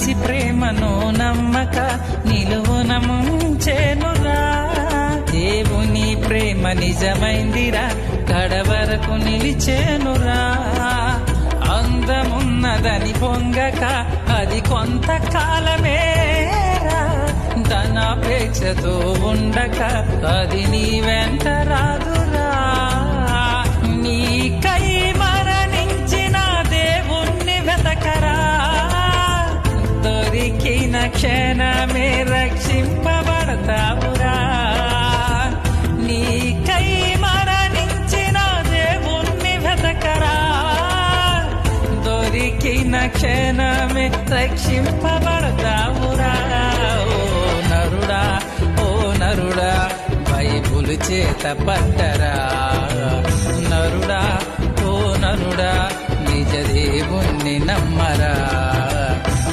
కలిసి ప్రేమను నమ్మక నిలువునముంచేనురా దేవుని ప్రేమ నిజమైందిరా కడవరకు నిలిచేనురా. అందమున్నదని పొంగక అది కొంతకాలమేరా. ధనాపేక్షతో ఉండక అది నీ వెంట రాదు. క్షణమే రక్షింపబడతావురా. నీకై మరణించిన దేవుణ్ణి వెతకరా. దొరికిన క్షణమే రక్షింపబడతావురా. ఓ నరుడా ఓ నరుడా బైబుల్ చేత పట్టరా. నరుడా ఓ నరుడా నిజ దేవుణ్ణి నమ్మరా.